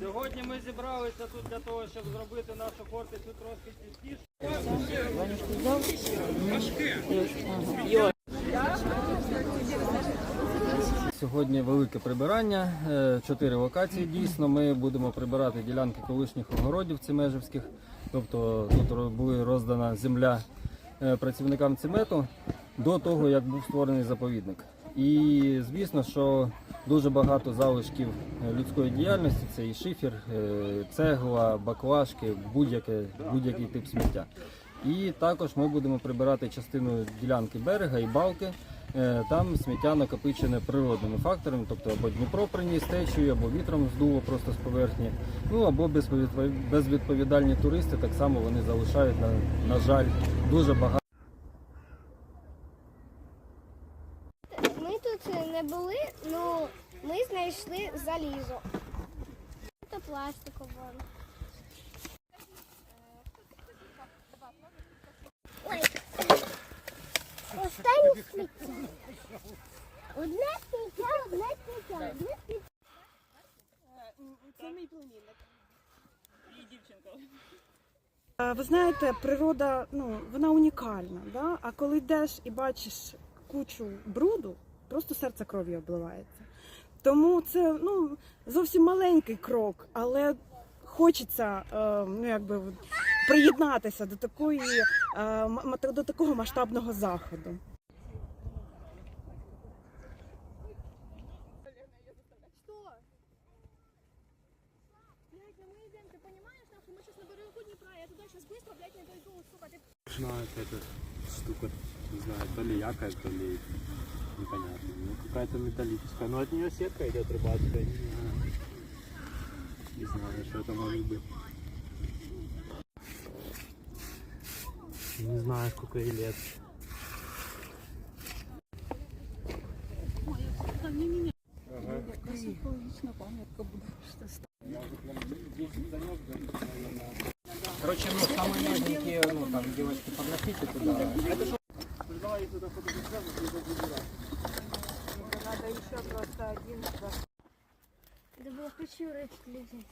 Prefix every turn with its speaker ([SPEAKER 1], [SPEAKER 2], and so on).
[SPEAKER 1] Сьогодні ми зібралися тут для того, щоб зробити нашу фортецю трошки чистіше. Сьогодні велике прибирання, е, чотири локації дійсно. Ми будемо прибирати ділянки колишніх огородів цемежівських. Тобто тут була роздана земля е, працівникам цемету до того, як був створений заповідник. І звісно, що дуже багато залишків е, людської діяльності це і шифер, е, цегла, баклажки, будь-який тип сміття. І також ми будемо прибирати частину ділянки берега і балки. Е, Там сміття накопичене природними факторами, тобто або Дніпро приніс течію, або вітром здуло просто з поверхні. Ну або безвідпов- безвідповідальні туристи так само вони залишають на, на жаль дуже багато.
[SPEAKER 2] Ми тут не були, ну ми знайшли залізо. Це пластикове. Ой. Останнє сміття. Одне сміття, одне сміття, одне сміття.
[SPEAKER 3] Це мій племінник.
[SPEAKER 4] А, Е, Ви знаєте, природа ну, вона унікальна. Да? А коли йдеш і бачиш кучу бруду, просто серце кров'ю обливається. Тому це ну, зовсім маленький крок, але хочеться е, ну, якби, от приєднатися до, такої, е, м- м- до такого масштабного заходу.
[SPEAKER 3] Что? Блядь, ну мы идем, ты понимаешь, нахуй, мы сейчас на берегу Днепра, я туда сейчас быстро, блядь, не дойду, сука, ты
[SPEAKER 5] Знаю, эта штука, не знаю, то ли якорь, то ли непонятно. Ну, какая-то металлическая. Но от нее сетка идет рыбацкая. Не знаю. Не знаю, что это может быть. Не знаю, сколько ей лет.
[SPEAKER 1] Короче, ну самые маленькие, ну там девочки подносите туда.
[SPEAKER 2] Треба хочу у лежать.